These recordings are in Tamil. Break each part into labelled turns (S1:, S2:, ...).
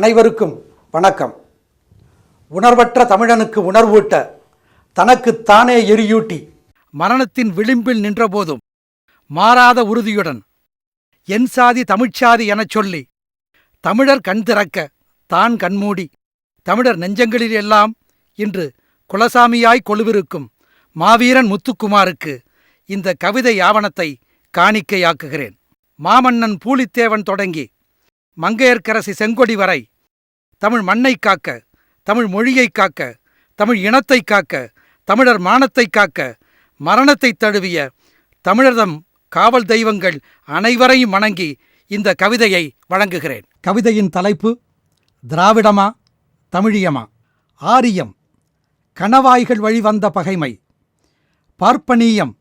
S1: அனைவருக்கும் வணக்கம். உணர்வற்ற தமிழனுக்கு உணர்வூட்ட தனக்குத்தானே எரியூட்டி
S2: மரணத்தின் விளிம்பில் நின்றபோதும் மாறாத உறுதியுடன் என் சாதி தமிழ்ச்சாதி எனச் சொல்லி தமிழர் கண் திறக்க தான் கண்மூடி தமிழர் நெஞ்சங்களில் எல்லாம் இன்று குலசாமியாய் கொலுவிருக்கும் மாவீரன் முத்துக்குமாருக்கு இந்த கவிதை ஆவணத்தை காணிக்கையாக்குகிறேன். மாமன்னன் பூலித்தேவன் தொடங்கி மங்கையர்க்கரசி செங்கொடி வரை தமிழ் மண்ணை காக்க தமிழ் மொழியை காக்க தமிழ் இனத்தை காக்க தமிழர் மானத்தை காக்க மரணத்தை தழுவிய தமிழர்தம் காவல் தெய்வங்கள் அனைவரையும் வணங்கி இந்த கவிதையை வழங்குகிறேன். கவிதையின் தலைப்பு திராவிடமா தமிழியமா? ஆரியம் கணவாய்கள் வழிவந்த பகைமை. பார்ப்பனியம்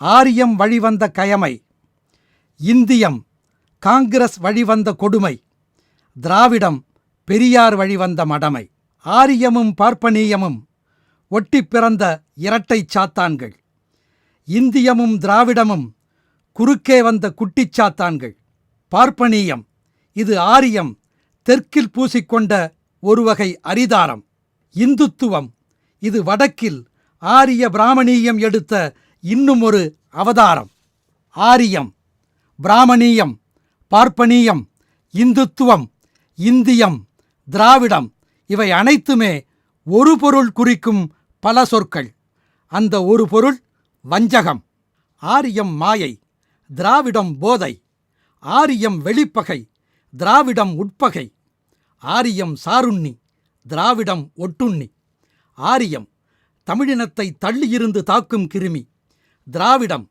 S2: ஆரியம் வழிவந்த கயமை. இந்தியம் காங்கிரஸ் வழிவந்த கொடுமை. திராவிடம் பெரியார் வழிவந்த மடமை. ஆரியமும் பார்ப்பனீயமும் ஒட்டிப் பிறந்த இரட்டைச் சாத்தான்கள். இந்தியமும் திராவிடமும் குறுக்கே வந்த குட்டிச் சாத்தான்கள். பார்ப்பனீயம் இது ஆரியம் தெற்கில் பூசிக்கொண்ட ஒருவகை அரிதாரம். இந்துத்துவம் இது வடக்கில் ஆரிய பிராமணீயம் எடுத்த இன்னும் ஒரு அவதாரம். ஆரியம் பிராமணீயம் பார்ப்பனீயம் இந்துத்துவம் இந்தியம் திராவிடம். இவை அனைத்துமே ஒரு பொருள் குறிக்கும் பல சொற்கள். அந்த ஒரு பொருள் வஞ்சகம். ஆரியம் மாயை திராவிடம் போதை. ஆரியம் வெளிப்பகை திராவிடம் உட்பகை. ஆரியம் சாருண்ணி திராவிடம் ஒட்டுண்ணி. ஆரியம் தமிழினத்தை தள்ளியிருந்து தாக்கும் கிருமி. திராவிடம்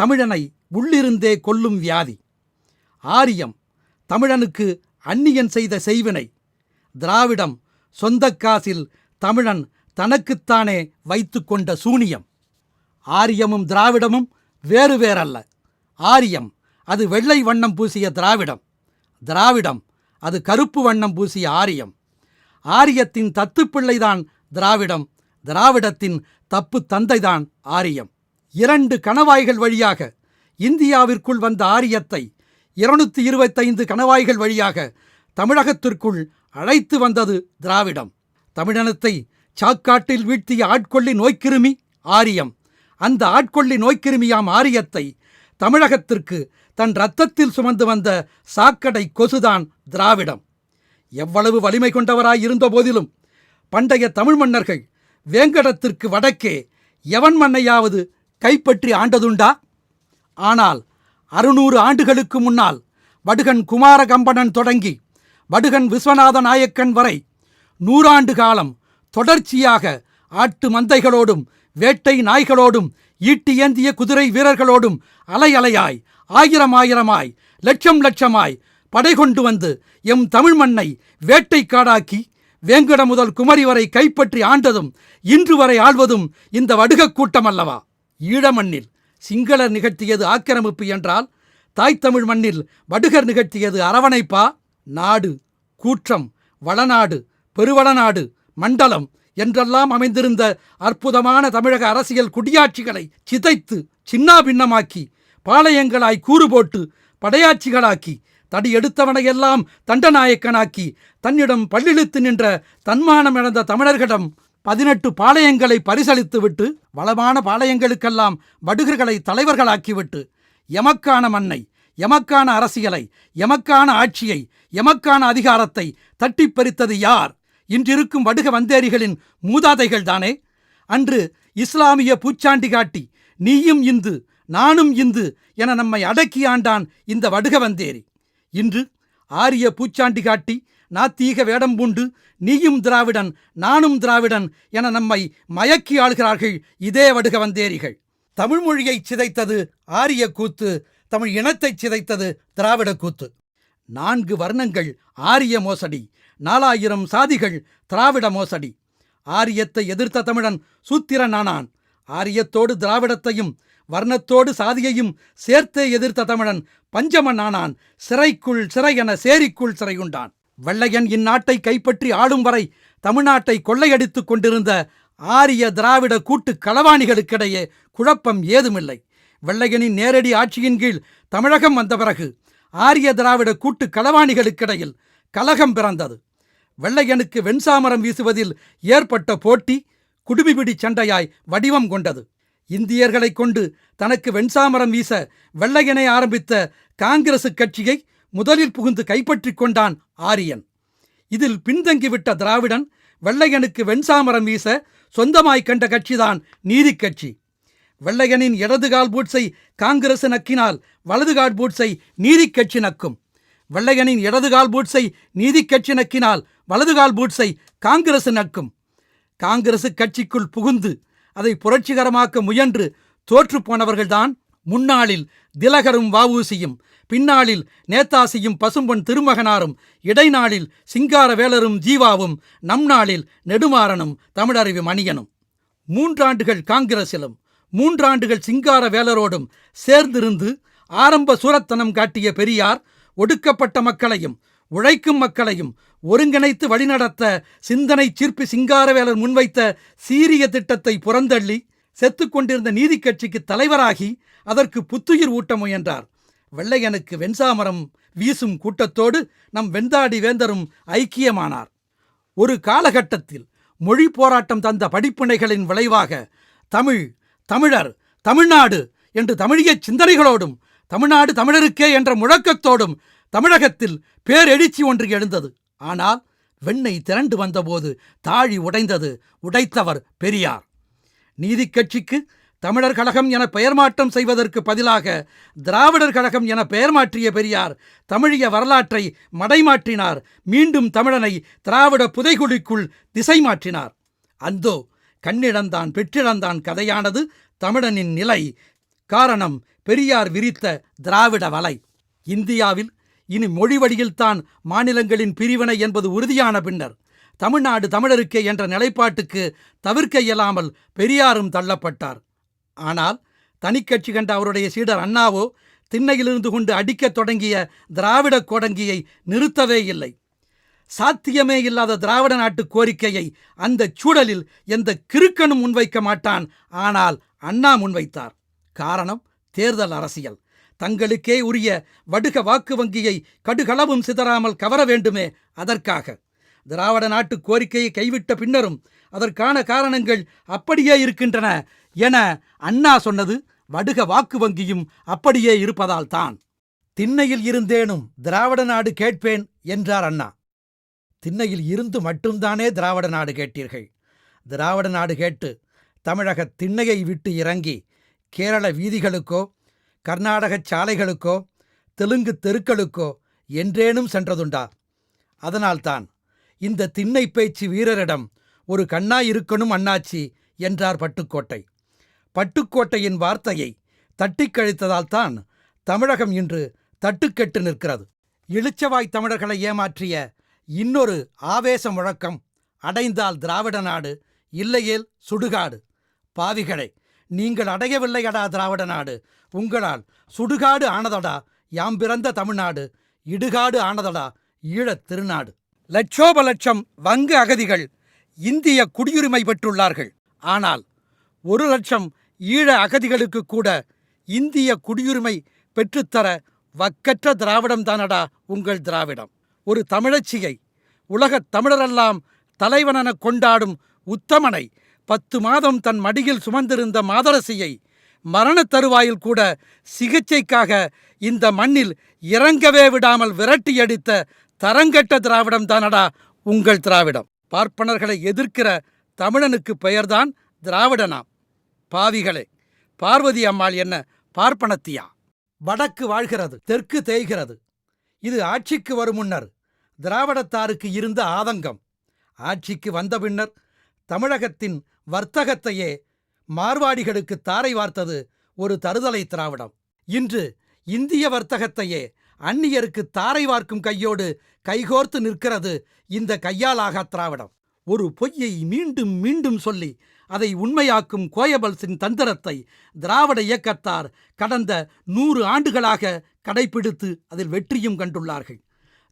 S2: தமிழனை உள்ளிருந்தே கொல்லும் வியாதி. ஆரியம் தமிழனுக்கு அந்நியன் செய்த செய்வினை. திராவிடம் சொந்த காசில் தமிழன் தனக்குத்தானே வைத்துக்கொண்ட சூனியம். ஆரியமும் திராவிடமும் வேறு வேறல்ல. ஆரியம் அது வெள்ளை வண்ணம் பூசிய திராவிடம். திராவிடம் அது கருப்பு வண்ணம் பூசிய ஆரியம். ஆரியத்தின் தத்துப்பிள்ளைதான் திராவிடம் திராவிடத்தின் தப்பு தந்தைதான் ஆரியம். இரண்டு கணவாய்கள் வழியாக இந்தியாவிற்குள் வந்த ஆரியத்தை இருநூத்தி இருபத்தைந்து கணவாய்கள் வழியாக தமிழகத்திற்குள் அழைத்து வந்தது திராவிடம். தமிழனத்தை சாக்காட்டில் வீழ்த்திய ஆட்கொள்ளி நோய்க்கிருமி ஆரியம். அந்த ஆட்கொள்ளி நோய்க்கிருமியாம் ஆரியத்தை தமிழகத்திற்கு தன் இரத்தத்தில் சுமந்து வந்த சாக்கடை கொசுதான் திராவிடம். எவ்வளவு வலிமை கொண்டவராய் இருந்த போதிலும் பண்டைய தமிழ் மன்னர்கள் வேங்கடத்திற்கு வடக்கே எவன் மண்ணையாவது கைப்பற்றி ஆண்டதுண்டா? ஆனால் அறுநூறு ஆண்டுகளுக்கு முன்னால் வடுகன் குமார கம்பனன் தொடங்கி வடுகன் விஸ்வநாத நாயக்கன் வரை நூறாண்டு காலம் தொடர்ச்சியாக ஆட்டு மந்தைகளோடும் வேட்டை நாய்களோடும் ஈட்டி ஏந்திய குதிரை வீரர்களோடும் அலை அலையாய் ஆயிரம் ஆயிரமாய் லட்சம் லட்சமாய் படை கொண்டு வந்து எம் தமிழ் மண்ணை வேட்டை காடாக்கி வேங்கட முதல் குமரி வரை கைப்பற்றி ஆண்டதும் இன்று வரை ஆள்வதும் இந்த வடுகக் கூட்டம் அல்லவா ஈழமண்ணில் சிங்களர் நிகழ்த்தியது ஆக்கிரமிப்பு என்றால் தாய் தமிழ் மண்ணில் வடுகர் நிகழ்த்தியது அரவணைப்பா? நாடு கூற்றம் வளநாடு பெருவளநாடு மண்டலம் என்றெல்லாம் அமைந்திருந்த அற்புதமான தமிழக அரசியல் குடியாட்சிகளை சிதைத்து சின்னாபின்னமாக்கி பாளையங்களாய் கூறு போட்டு படையாட்சிகளாக்கி தடி எடுத்தவனையெல்லாம் தண்டநாயக்கனாக்கி தன்னிடம் பள்ளிழுத்து நின்ற தன்மானம் இழந்த தமிழர்களிடம் பதினெட்டு பாளையங்களை பரிசளித்துவிட்டு வளமான பாளையங்களுக்கெல்லாம் வடுகர்களை தலைவர்களாக்கிவிட்டு எமக்கான மண்ணை எமக்கான அரசியலை எமக்கான ஆட்சியை எமக்கான அதிகாரத்தை தட்டிப் பறித்தது யார்? இன்றிருக்கும் வடுக வந்தேரிகளின் மூதாதைகள் தானே? அன்று இஸ்லாமிய பூச்சாண்டி காட்டி நீயும் இந்து நானும் இந்து என நம்மை அடக்கி ஆண்டான் இந்த வடுக வந்தேரி. இன்று ஆரிய பூச்சாண்டி காட்டி நாத்தீக வேடம் பூண்டு நீயும் திராவிடன் நானும் திராவிடன் என நம்மை மயக்கி ஆள்கிறார்கள் இதே வடுக வந்தேரிகள். தமிழ்மொழியைச் சிதைத்தது ஆரிய கூத்து தமிழ் இனத்தைச் சிதைத்தது திராவிட கூத்து. நான்கு வர்ணங்கள் ஆரிய மோசடி நாலாயிரம் சாதிகள் திராவிட மோசடி. ஆரியத்தை எதிர்த்த தமிழன் சூத்திரனானான். ஆரியத்தோடு திராவிடத்தையும் வர்ணத்தோடு சாதியையும் சேர்த்தே எதிர்த்த தமிழன் பஞ்சமனானான். சிறைக்குள் சிறை என சேரிக்குள் சிறையுண்டான். வெள்ளையன் இந்நாட்டை கைப்பற்றி ஆளும் வரை தமிழ்நாட்டை கொள்ளையடித்துக் கொண்டிருந்த ஆரிய திராவிட கூட்டு களவாணிகளுக்கிடையே குழப்பம் ஏதுமில்லை. வெள்ளையனின் நேரடி ஆட்சியின் கீழ் தமிழகம் வந்த பிறகு ஆரிய திராவிட கூட்டு களவாணிகளுக்கிடையில் கலகம் பிறந்தது. வெள்ளையனுக்கு வெண்சாமரம் வீசுவதில் ஏற்பட்ட போட்டி குடுமிபிடி சண்டையாய் வடிவம் கொண்டது. இந்தியர்களைக் கொண்டு தனக்கு வெண்சாமரம் வீச வெள்ளையனை ஆரம்பித்த காங்கிரசு கட்சியை முதலில் புகுந்து கைப்பற்றிக் கொண்டான் ஆரியன். இதில் பின்தங்கிவிட்ட திராவிடன் வெள்ளையனுக்கு வெண்சாமரம் வீச சொந்தமாய் கண்ட கட்சிதான் நீதிக்கட்சி கட்சி. வெள்ளையனின் இடதுகால் பூட்ஸை காங்கிரசு நக்கினால் வலதுகால் பூட்ஸை நீதிக்கட்சி நக்கும். வெள்ளையனின் இடதுகால் பூட்ஸை நீதிக் கட்சி நக்கினால் வலதுகால் பூட்ஸை காங்கிரசு நக்கும். காங்கிரசு கட்சிக்குள் புகுந்து அதை புரட்சிகரமாக்க முயன்று தோற்று போனவர்கள்தான் முன்னாளில் திலகரும் வாவூசியும் பின்னாளில் நேதாசியும் பசும்பொன் திருமகனாரும் இடைநாளில் சிங்காரவேலரும் ஜீவாவும் நம் நாளில் நெடுமாறனும் தமிழறிவு மணியனும். மூன்றாண்டுகள் காங்கிரசிலும் மூன்றாண்டுகள் சிங்கார வேலரோடும் சேர்ந்திருந்து ஆரம்ப சூரத்தனம் காட்டிய பெரியார் ஒடுக்கப்பட்ட மக்களையும் உழைக்கும் மக்களையும் ஒருங்கிணைத்து வழிநடத்த சிந்தனை சிற்பி சிங்காரவேலர் முன்வைத்த சீரிய திட்டத்தை புறந்தள்ளி செத்துக் கொண்டிருந்த நீதிக் கட்சிக்கு தலைவராகி அதற்கு புத்துயிர் ஊட்ட முயன்றார். வெள்ளையனுக்கு வெண்சாமரம் வீசும் கூட்டத்தோடு நம் வெந்தாடி வேந்தரும் ஐக்கியமானார். ஒரு காலகட்டத்தில் மொழி போராட்டம் தந்த படிப்பினைகளின் விளைவாக தமிழ் தமிழர் தமிழ்நாடு என்று தமிழிய சிந்தனைகளோடும் தமிழ்நாடு தமிழருக்கே என்ற முழக்கத்தோடும் தமிழகத்தில் பேரெழுச்சி ஒன்று எழுந்தது. ஆனால் வெண்ணை திரண்டு வந்தபோது தாழி உடைந்தது உடைத்தவர் பெரியார். நீதிக்கட்சிக்கு தமிழர் கழகம் என பெயர் மாற்றம் செய்வதற்கு பதிலாக திராவிடர் கழகம் என பெயர் மாற்றிய பெரியார் தமிழிய வரலாற்றை மடைமாற்றினார். மீண்டும் தமிழனை திராவிட புதைகுழிக்குள் திசை மாற்றினார். அந்தோ கண்ணிழந்தான் பெற்றிழந்தான் கதையானது தமிழனின் நிலை. காரணம் பெரியார் விரித்த திராவிட வலை. இந்தியாவில் இனி மொழி வழியில்தான் மாநிலங்களின் பிரிவினை என்பது உறுதியான பின்னர். தமிழ்நாடு தமிழருக்கே என்ற நிலைப்பாட்டுக்கு தவிர்க்க இயலாமல் பெரியாரும் தள்ளப்பட்டார். ஆனால் தனிக்கட்சி கண்ட அவருடைய சீடர் அண்ணாவோ திண்ணையிலிருந்து கொண்டு அடிக்கத் தொடங்கிய திராவிட கொடங்கியை நிறுத்தவே இல்லை. சாத்தியமே இல்லாத திராவிட நாட்டு கோரிக்கையை அந்த சூழலில் எந்த கிறுக்கனும் முன்வைக்க மாட்டான். ஆனால் அண்ணா முன்வைத்தார். காரணம் தேர்தல் அரசியல். தங்களுக்கே உரிய வடுக வாக்கு வங்கியை கடுகளவும் சிதறாமல் கவர வேண்டுமே அதற்காக. திராவிட நாட்டு கோரிக்கையை கைவிட்ட பின்னரும் அதற்கான காரணங்கள் அப்படியே இருக்கின்றன என அண்ணா சொன்னது வடுக வாக்கு வங்கியும் அப்படியே இருப்பதால் தான். திண்ணையில் இருந்தேனும் திராவிட நாடு கேட்பேன் என்றார் அண்ணா. திண்ணையில் இருந்து மட்டும்தானே திராவிட நாடு கேட்டீர்கள்? திராவிட நாடு கேட்டு தமிழக திண்ணையை விட்டு இறங்கி கேரள வீதிகளுக்கோ கர்நாடக சாலைகளுக்கோ தெலுங்கு தெருக்களுக்கோ என்றேனும் சென்றதுண்டா? அதனால்தான் இந்த திண்ணை பேச்சு வீரரிடம் ஒரு கண்ணா இருக்கணும் அண்ணாச்சி என்றார் பட்டுக்கோட்டை. பட்டுக்கோட்டையின் வார்த்தையை தட்டிக் கழித்ததால் தான் தமிழகம் இன்று தட்டுக்கெட்டு நிற்கிறது. எழுச்சவாய் தமிழர்களை ஏமாற்றிய இன்னொரு ஆவேச முழக்கம் அடைந்தால் திராவிட நாடு இல்லையேல் சுடுகாடு. பாவிகளை நீங்கள் அடையவில்லையடா திராவிட நாடு. உங்களால் சுடுகாடு ஆனதடா யாம் பிறந்த தமிழ்நாடு. இடுகாடு ஆனதடா ஈழத் திருநாடு. லட்சோப லட்சம் வங்கு அகதிகள் இந்திய குடியுரிமை பெற்றுள்ளார்கள். ஆனால் ஒரு லட்சம் ஈழ அகதிகளுக்கு கூட இந்திய குடியுரிமை பெற்றுத்தர வக்கற்ற திராவிடம் தானடா உங்கள் திராவிடம். ஒரு தமிழச்சியை உலகத் தமிழரெல்லாம் தலைவனெனக் கொண்டாடும் உத்தமனை. பத்து மாதம் தன் மடியில் சுமந்திருந்த மாதரசியை மரணத் தருவாயில் கூட சிகிச்சைக்காக இந்த மண்ணில் இறங்கவே விடாமல் விரட்டியடித்த தரங்கெட்ட திராவிடம் தானடா உங்கள் திராவிடம். பார்ப்பனர்களை எதிர்க்கிற தமிழனுக்கு பெயர்தான் திராவிடனாம் பாவிகளே பார்வதி அம்மாள் என்ன பார்ப்பனத்தியா? வடக்கு வாழ்கிறது தெற்கு தேய்கிறது. இது ஆட்சிக்கு வரும் முன்னர் திராவிடத்தாருக்கு இருந்த ஆதங்கம். ஆட்சிக்கு வந்த பின்னர் தமிழகத்தின் வர்த்தகத்தையே மார்வாடிகளுக்கு தாரை வார்த்தது ஒரு தருதலை திராவிடம். இன்று இந்திய வர்த்தகத்தையே அந்நியருக்கு தாரை வார்க்கும் கையோடு கைகோர்த்து நிற்கிறது இந்த கையாலாகா திராவிடம். ஒரு பொய்யை மீண்டும் மீண்டும் சொல்லி அதை உண்மையாக்கும் கோயபல்ஸின் தந்திரத்தை திராவிட இயக்கத்தார் கடந்த நூறு ஆண்டுகளாக கடைபிடித்து அதில் வெற்றியும் கண்டுள்ளார்கள்.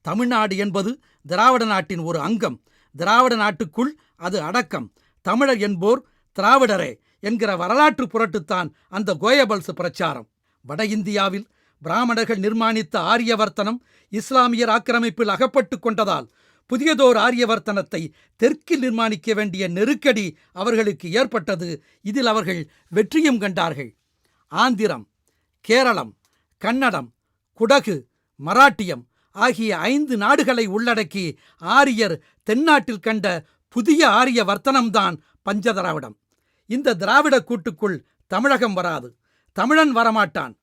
S2: தமிழ்நாடு என்பது திராவிட நாட்டின் ஒரு அங்கம். திராவிட நாட்டுக்குள் அது அடக்கம். தமிழர் என்போர் திராவிடரே என்கிற வரலாற்று புரட்டுத்தான் அந்த கோயபல்ஸ் பிரச்சாரம். வட இந்தியாவில் பிராமணர்கள் நிர்மாணித்த ஆரியவர்த்தனம் இஸ்லாமியர் ஆக்கிரமிப்பில் அகப்பட்டு கொண்டதால் புதியதோர் ஆரியவர்த்தனத்தை தெற்கில் நிர்மாணிக்க வேண்டிய நெருக்கடி அவர்களுக்கு ஏற்பட்டது. இதில் அவர்கள் வெற்றியும் கண்டார்கள். ஆந்திரம் கேரளம் கன்னடம் குடகு மராட்டியம் ஆகிய ஐந்து நாடுகளை உள்ளடக்கி ஆரியர் தென்னாட்டில் கண்ட புதிய ஆரிய வர்த்தனம்தான் பஞ்சதிராவிடம். இந்த திராவிட கூட்டுக்குள் தமிழகம் வராது. தமிழன் வரமாட்டான்.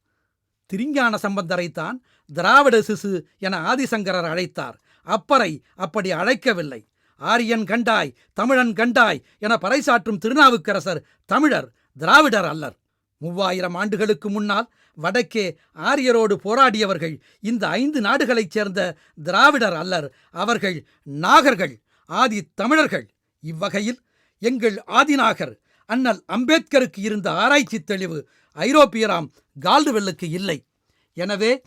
S2: திருஞான சம்பந்தரைத்தான் திராவிட சிசு என ஆதிசங்கரர் அழைத்தார். அப்பரை அப்படி அழைக்கவில்லை. ஆரியன் கண்டாய் தமிழன் கண்டாய் என பறைசாற்றும் திருநாவுக்கரசர் தமிழர் திராவிடர் அல்லர். மூவாயிரம் ஆண்டுகளுக்கு முன்னால் வடக்கே ஆரியரோடு போராடியவர்கள் இந்த ஐந்து நாடுகளைச் சேர்ந்த திராவிடர் அல்லர் அவர்கள் நாகர்கள் ஆதி தமிழர்கள். இவ்வகையில் எங்கள் ஆதிநாகர் அண்ணல் அம்பேத்கருக்கு இருந்த ஆராய்ச்சி தெளிவு ஐரோப்பியராம் கால்டுவெல்லுக்கு இல்லை. எனவே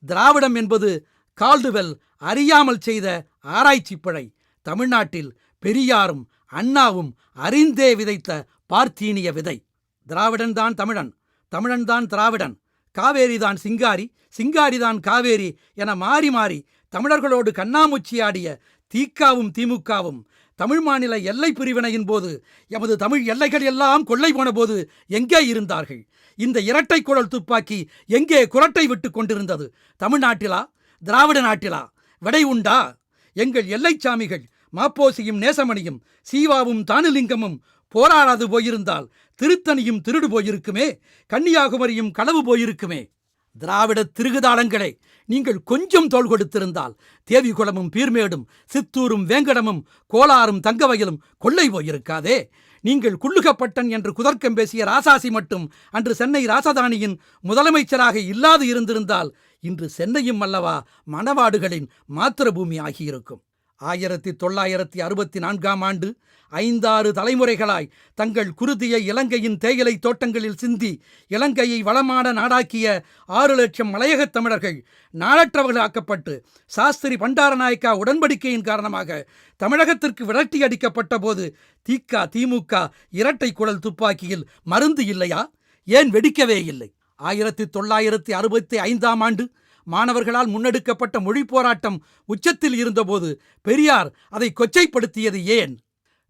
S2: திராவிடம் என்பது கால்டுவெல் அறியாமல் செய்த ஆராய்ச்சி பிழை. தமிழ்நாட்டில் பெரியாரும் அண்ணாவும் அறிந்தே விதைத்த பார்த்தீனிய விதை. திராவிடன் தான் தமிழன். தமிழன்தான் திராவிடன் காவேரி தான் சிங்காரி சிங்காரிதான் காவேரி என மாறி மாறி தமிழர்களோடு கண்ணாமூச்சியாடிய தீக்காவும் திமுகவும் தமிழ் மாநில எல்லை பிரிவினையின் போது எமது தமிழ் எல்லைகள் எல்லாம் கொள்ளை போன போது எங்கே இருந்தார்கள்? இந்த இரட்டை குழல் துப்பாக்கி எங்கே குரட்டை விட்டு கொண்டிருந்தது? தமிழ்நாட்டிலா? திராவிட நாட்டிலா? விடை உண்டா? எங்கள் எல்லைச்சாமிகள் மாப்போசியும் நேசமணியும் சீவாவும் தானுலிங்கமும் போராடாது போயிருந்தால் திருத்தணியும் திருடு போயிருக்குமே கன்னியாகுமரியும் களவு போயிருக்குமே. திராவிட திருகுதாளங்களே நீங்கள் கொஞ்சம் தோல் கொடுத்திருந்தால் தேவிகுளமும் பீர்மேடும் சித்தூரும் வேங்கடமும் கோலாரும் தங்கவயலும் கொள்ளை போயிருக்காதே. நீங்கள் குள்ளுகப்பட்டன் என்று குதர்க்கம் பேசிய ராசாசி மட்டும் அன்று சென்னை ராசதானியின் முதலமைச்சராக இல்லாது இருந்திருந்தால் இன்று சென்னையும் அல்லவா மணவாடுகளின் மாத்திரபூமி ஆகியிருக்கும் ஆயிரத்தி தொள்ளாயிரத்தி அறுபத்தி நான்காம் ஆண்டு ஐந்தாறு தலைமுறைகளாய் தங்கள் குருதியை இலங்கையின் தேயிலை தோட்டங்களில் சிந்தி இலங்கையை வளமான நாடாக்கிய ஆறு லட்சம் மலையகத் தமிழர்கள் நாளற்றவர்களாக்கப்பட்டு சாஸ்திரி பண்டாரநாயக்கா உடன்படிக்கையின் காரணமாக தமிழகத்திற்கு விரட்டி அடிக்கப்பட்ட போது திக திமுக இரட்டை குழல் துப்பாக்கியில் மருந்து இல்லையா? ஏன் வெடிக்கவே இல்லை? ஆயிரத்தி தொள்ளாயிரத்தி அறுபத்தி ஐந்தாம் ஆண்டு மாணவர்களால் முன்னெடுக்கப்பட்ட மொழி போராட்டம் உச்சத்தில் இருந்தபோது பெரியார் அதை கொச்சைப்படுத்தியது ஏன்?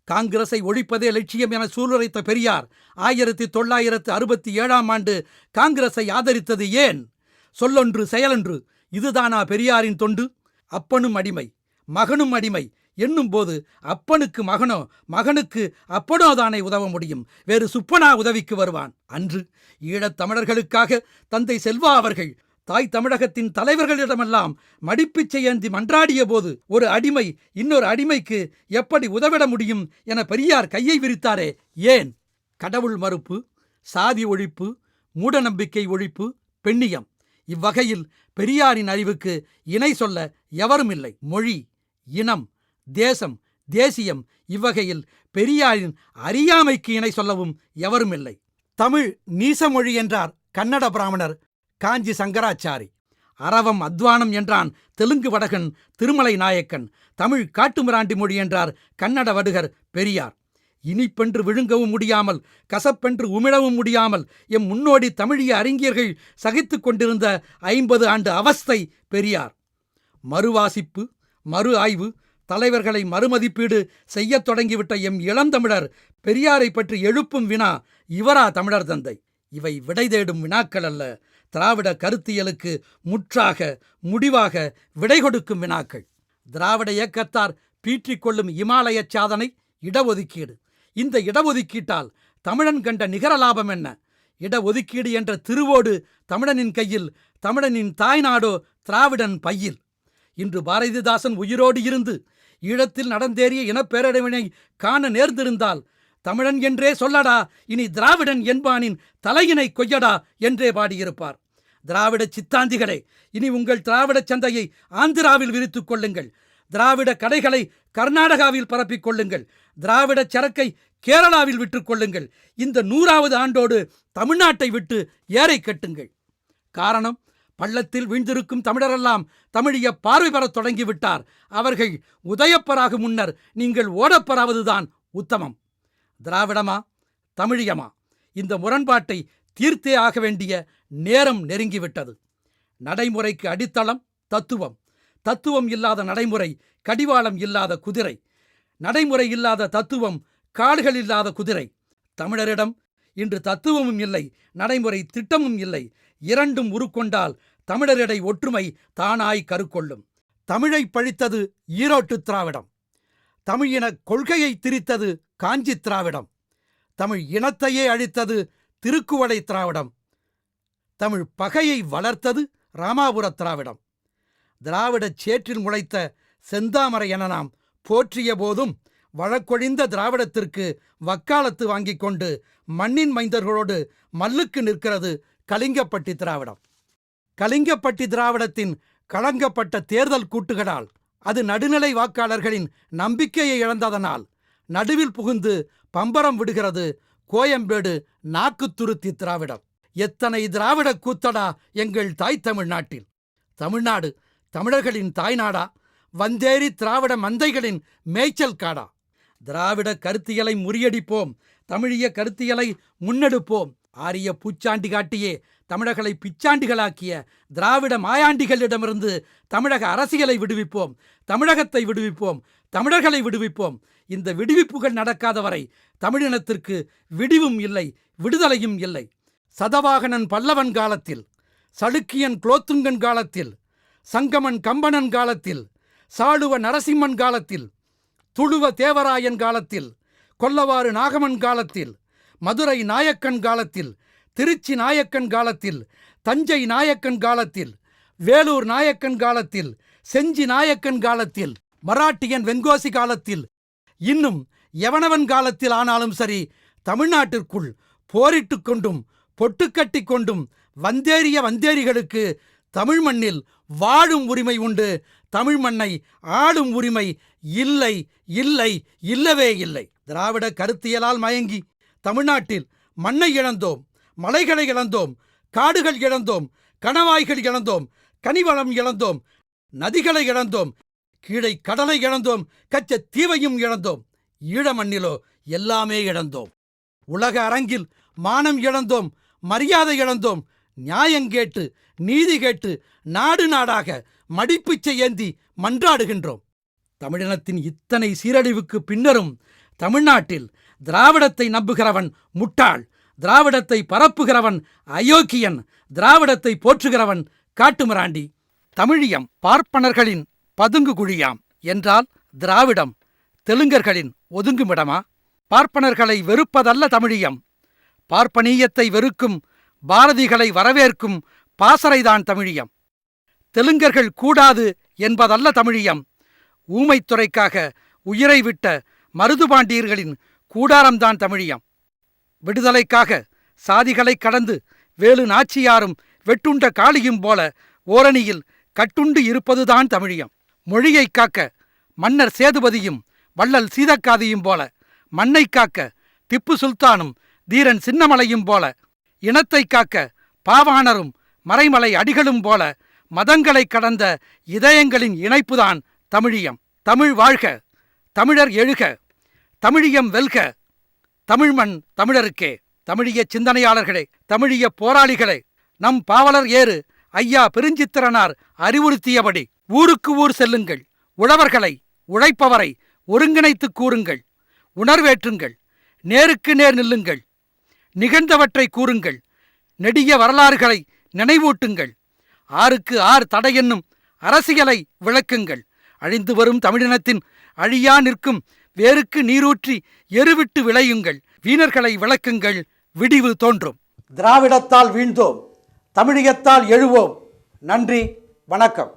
S2: காங்கிரஸை ஒழிப்பதே லட்சியம் என சூளுரைத்த பெரியார் ஆயிரத்தி தொள்ளாயிரத்து அறுபத்தி ஏழாம் ஆண்டு காங்கிரஸை ஆதரித்தது ஏன்? சொல்லொன்று செயலொன்று. இதுதானா பெரியாரின் தொண்டு? அப்பனும் அடிமை மகனும் அடிமை. என்னும் போது அப்பனுக்கு மகனோ மகனுக்கு அப்பனோ தானே உதவ முடியும். வேறு சுப்பனா உதவிக்கு வருவான். அன்று ஈழத் தமிழர்களுக்காக தந்தை செல்வா அவர்கள் தாய் தமிழகத்தின் தலைவர்களிடமெல்லாம் மடிப்பிச்சை ஏந்தி மன்றாடிய போது ஒரு அடிமை இன்னொரு அடிமைக்கு எப்படி உதவிட முடியும் என பெரியார் கையை விரித்தாரே. ஏன்? கடவுள் மறுப்பு சாதி ஒழிப்பு மூடநம்பிக்கை ஒழிப்பு பெண்ணியம். இவ்வகையில் பெரியாரின் அறிவுக்கு இணை சொல்ல எவரும் இல்லை மொழி இனம் தேசம் தேசியம் இவ்வகையில் பெரியாரின் அறியாமைக்கு இணை சொல்லவும் எவரும் இல்லை தமிழ் நீசமொழி என்றார் கன்னட பிராமணர் காஞ்சி சங்கராச்சாரி. அரவம் அத்வானம் என்றான் தெலுங்கு வடகன் திருமலை நாயக்கன். தமிழ் காட்டுமிராண்டி மொழி என்றார் கன்னட வடுகர் பெரியார். இனிப்பென்று விழுங்கவும் முடியாமல் கசப்பென்று உமிழவும் முடியாமல் எம் முன்னோடி தமிழிய அறிஞர்கள் சகித்துக் கொண்டிருந்த ஐம்பது ஆண்டு அவஸ்தை பெரியார். மறுவாசிப்பு மறு ஆய்வு தலைவர்களை மறுமதிப்பீடு செய்யத் தொடங்கிவிட்ட எம் இளந்தமிழர் பெரியாரை பற்றி எழுப்பும் வினா இவரா தமிழர் தந்தை. இவை விடை தேடும் வினாக்கள் அல்ல. திராவிட கருத்தியலுக்கு முற்றாக முடிவாக விடை கொடுக்கும் வினாக்கள். திராவிட இயக்கத்தார் பீற்றிக் கொள்ளும் இமாலய சாதனை இடஒதுக்கீடு. இந்த இடஒதுக்கீட்டால் தமிழன் கண்ட நிகர லாபம் என்ன? இடஒதுக்கீடு என்ற திருவோடு தமிழனின் கையில் தமிழனின் தாய்நாடோ திராவிடன் பையில். இன்று பாரதிதாசன் உயிரோடு இருந்து ஈழத்தில் நடந்தேறிய இனப்பேரடைவினை காண நேர்ந்திருந்தால் தமிழன் என்றே சொல்லடா இனி திராவிடன் என்பானின் தலையினை கொய்யடா என்றே பாடியிருப்பார். திராவிட சித்தாந்திகளே இனி உங்கள் திராவிட சந்தையை ஆந்திராவில் விரித்துக் கொள்ளுங்கள். திராவிட கடைகளை கர்நாடகாவில் பரப்பிக் கொள்ளுங்கள். திராவிட சரக்கை கேரளாவில் விற்றுக் கொள்ளுங்கள். இந்த நூறாவது ஆண்டோடு தமிழ்நாட்டை விட்டு ஏறை கட்டுங்கள். காரணம் பள்ளத்தில் வீழ்ந்திருக்கும் தமிழரெல்லாம் தமிழிய பார்வை பெறத் தொடங்கிவிட்டார். அவர்கள் உதயப்பராகும் முன்னர் நீங்கள் ஓடப்பெறாவதுதான் உத்தமம். திராவிடமா தமிழியமா? இந்த முரண்பாட்டை தீர்த்தே ஆக வேண்டிய நேரம் நெருங்கிவிட்டது. நடைமுறைக்கு அடித்தளம் தத்துவம். தத்துவம் இல்லாத நடைமுறை கடிவாளம் இல்லாத குதிரை. நடைமுறை இல்லாத தத்துவம் காடுகள் இல்லாத குதிரை. தமிழரிடம் இன்று தத்துவமும் இல்லை நடைமுறை திட்டமும் இல்லை. இரண்டும் உருக்கொண்டால் தமிழரிடை ஒற்றுமை தானாய் கருக்கொள்ளும். தமிழை பழித்தது ஈரோட்டு திராவிடம். தமிழ் இன கொள்கையை திரித்தது காஞ்சி திராவிடம். தமிழ் இனத்தையே அழித்தது திருக்குவளை திராவிடம். தமிழ் பகையை வளர்த்தது ராமாபுர திராவிடம். திராவிடச் சேற்றில் முளைத்த செந்தாமரை என நாம் போற்றிய போதும் வழக்கொழிந்த திராவிடத்திற்கு வக்காலத்து வாங்கிக் கொண்டு மண்ணின் மைந்தர்களோடு மல்லுக்கு நிற்கிறது கலிங்கப்பட்டி திராவிடம். கலிங்கப்பட்டி திராவிடத்தின் களங்கப்பட்ட தேர்தல் கூட்டுகளால் அது நடுநிலை வாக்காளர்களின் நம்பிக்கையை இழந்ததனால் நடுவில் புகுந்து பம்பரம் விடுகிறது கோயம்பேடு நாக்குத்துருத்தி திராவிடம். எத்தனை திராவிட கூத்தடா எங்கள் தாய் தமிழ்நாட்டில். தமிழ்நாடு தமிழர்களின் தாய்நாடா வந்தேரி திராவிட மந்தைகளின் மேய்ச்சல் காடா. திராவிட கருத்தியலை முறியடிப்போம் தமிழிய கருத்தியலை முன்னெடுப்போம் ஆரிய பூச்சாண்டி காட்டியே தமிழர்களை பிச்சாண்டிகளாக்கிய திராவிட மாயாண்டிகளிடமிருந்து தமிழக அரசியலை விடுவிப்போம் தமிழகத்தை விடுவிப்போம் தமிழர்களை விடுவிப்போம். இந்த விடுவிப்புகள் நடக்காத வரை தமிழினத்திற்கு விடிவும் இல்லை விடுதலையும் இல்லை. சதவாகனன் பல்லவன் காலத்தில் சளுக்கியன் குலோத்துங்கன் காலத்தில் சங்கமன் கம்பனன் காலத்தில் சாளுவ நரசிம்மன் காலத்தில் துளுவ தேவராயன் காலத்தில் கொல்லவாறு நாகமன் காலத்தில் மதுரை நாயக்கன் காலத்தில் திருச்சி நாயக்கன் காலத்தில் தஞ்சை நாயக்கன் காலத்தில் வேலூர் நாயக்கன் காலத்தில் செஞ்சி நாயக்கன் காலத்தில் மராட்டியன் வெங்கோசி காலத்தில் இன்னும் எவனவன் காலத்தில் ஆனாலும் சரி தமிழ்நாட்டிற்குள் போரிட்டுக் கொண்டும் பொட்டுக்கட்டி கொண்டும் வந்தேறிய வந்தேரிகளுக்கு தமிழ் மண்ணில் வாழும் உரிமை உண்டு. தமிழ் மண்ணை ஆளும் உரிமை இல்லை இல்லை இல்லவே இல்லை. திராவிட கருத்தியலால் மயங்கி தமிழ்நாட்டில் மண்ணை இழந்தோம். மலைகளை இழந்தோம் காடுகள் இழந்தோம் கணவாய்கள் இழந்தோம் கனிவளம் இழந்தோம் நதிகளை இழந்தோம் கீழே கடலை இழந்தோம் கச்ச தீவையும் இழந்தோம் ஈழ மண்ணிலோ எல்லாமே இழந்தோம். உலக அரங்கில் மானம் இழந்தோம் மரியாதை இழந்தோம் நியாயங்கேட்டு நீதி கேட்டு நாடு நாடாக மடிப்பிச்சை ஏந்தி மன்றாடுகின்றோம். தமிழினத்தின் இத்தனை சீரழிவுக்கு பின்னரும் தமிழ்நாட்டில் திராவிடத்தை நம்புகிறவன் முட்டாள். திராவிடத்தை பரப்புகிறவன் அயோக்கியன் திராவிடத்தை போற்றுகிறவன் காட்டுமிராண்டி. தமிழியம் பார்ப்பனர்களின் பதுங்கு குழியாம். என்றால் திராவிடம் தெலுங்கர்களின் ஒதுங்குமிடமா? பார்ப்பனர்களை வெறுப்பதல்ல தமிழியம். பார்ப்பனீயத்தை வெறுக்கும் பாரதிகளை வரவேற்கும் பாசறைதான் தமிழியம். தெலுங்கர்கள் கூடாது என்பதல்ல தமிழியம். ஊமைத்துறைக்காக உயிரை விட்ட மருதுபாண்டியர்களின் கூடாரம்தான் தமிழியம். விடுதலைக்காக சாதிகளை கடந்து வேலு நாச்சியாரும் வெட்டுண்ட காளியும் போல ஓரணியில் கட்டுண்டு இருப்பதுதான் தமிழியம். மொழியைக் காக்க மன்னர் சேதுபதியும் வள்ளல் சீதக்காதியும் போல மண்ணை காக்க திப்பு சுல்தானும் தீரன் சின்னமலையும் போல இனத்தை காக்க பாவாணரும் மறைமலை அடிகளும் போல மதங்களை கடந்த இதயங்களின் இணைப்புதான் தமிழியம். தமிழ் வாழ்க தமிழர் எழுக தமிழியம் வெல்க தமிழ் மண் தமிழருக்கே தமிழிய சிந்தனையாளர்களே தமிழிய போராளிகளே. நம் பாவலர் ஏறு ஐயா பெருஞ்சித்திரனார் அறிவுறுத்தியபடி ஊருக்கு ஊர் செல்லுங்கள். உழவர்களை உழைப்பவரை ஒருங்கிணைத்துக் கூறுங்கள். உணர்வேற்றுங்கள். நேருக்கு நேர் நில்லுங்கள். நிகழ்ந்தவற்றை கூறுங்கள். நெடிய வரலாறுகளை நினைவூட்டுங்கள். ஆருக்கு ஆர் தடை என்னும் அரசியலை விளக்குங்கள். அழிந்து வரும் தமிழினத்தின் அழியா நிற்கும் வேருக்கு நீரூற்றி எருவிட்டு விளையுங்கள். வீணர்களை விளக்குங்கள். விடிவு தோன்றும்.
S1: திராவிடத்தால் வீழ்ந்தோம். தமிழியத்தால் எழுவோம். நன்றி. வணக்கம்.